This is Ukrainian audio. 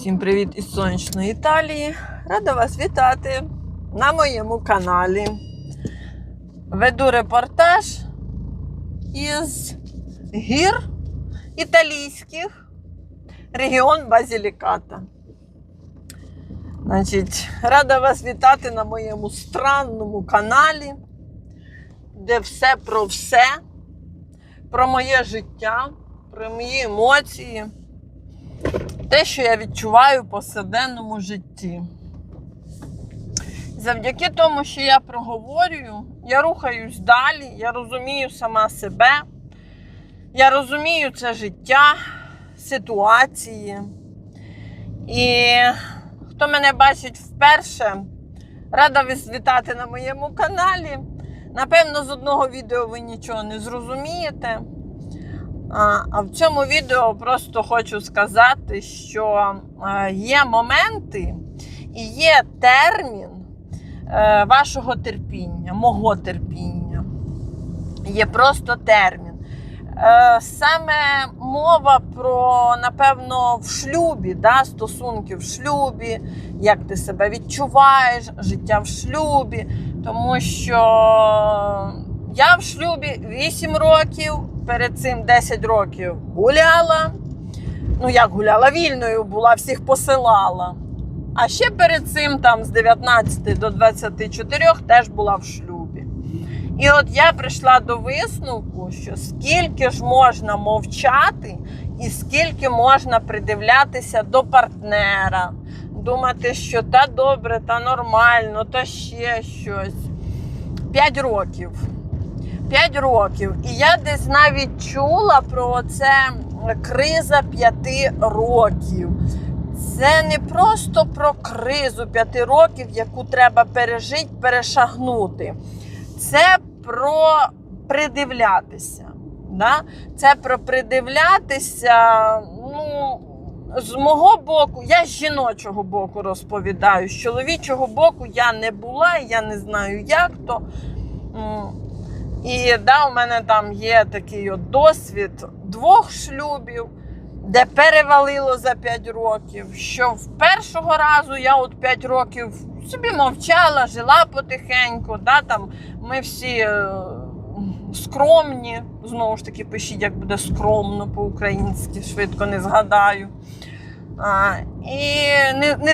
Усім привіт із сонячної Італії. Рада вас вітати на моєму каналі. Веду репортаж із гір італійських, регіон Базіліката. Значить, рада вас вітати на моєму странному каналі, де все про все, про моє життя, про мої емоції те, що я відчуваю в повсякденному житті. Завдяки тому, що я проговорюю, я рухаюсь далі, я розумію сама себе, я розумію це життя, ситуації. І хто мене бачить вперше, рада вас вітати на моєму каналі. Напевно, з одного відео ви нічого не зрозумієте. А, в цьому відео просто хочу сказати, що е, є моменти і є термін е, вашого терпіння, мого терпіння. Є просто термін. Е, Саме мова про, напевно, в шлюбі, да, стосунки в шлюбі, як ти себе відчуваєш, життя в шлюбі. Тому що я в шлюбі 8 років, перед цим 10 років гуляла. Ну, як гуляла вільною була, всіх посилала. А ще перед цим, там, з 19 до 24 теж була в шлюбі. І от я прийшла до висновку, що скільки ж можна мовчати, і скільки можна придивлятися до партнера, думати, що та добре, та нормально, та ще щось. 5 років. 5 років. І я десь навіть чула про це криза 5 років. Це не просто про кризу 5 років, яку треба пережити, перешагнути. Це про придивлятися. Да? Це про придивлятися. Ну, з мого боку, я з жіночого боку розповідаю. З чоловічого боку я не була, я не знаю, як то. І да, у мене там є такий от досвід двох шлюбів, де перевалило за 5 років. Що в першого разу я от 5 років собі мовчала, жила потихеньку. Да, там ми всі е, скромні. Знову ж таки, пишіть, як буде скромно по-українськи, швидко не згадаю. А, і не, не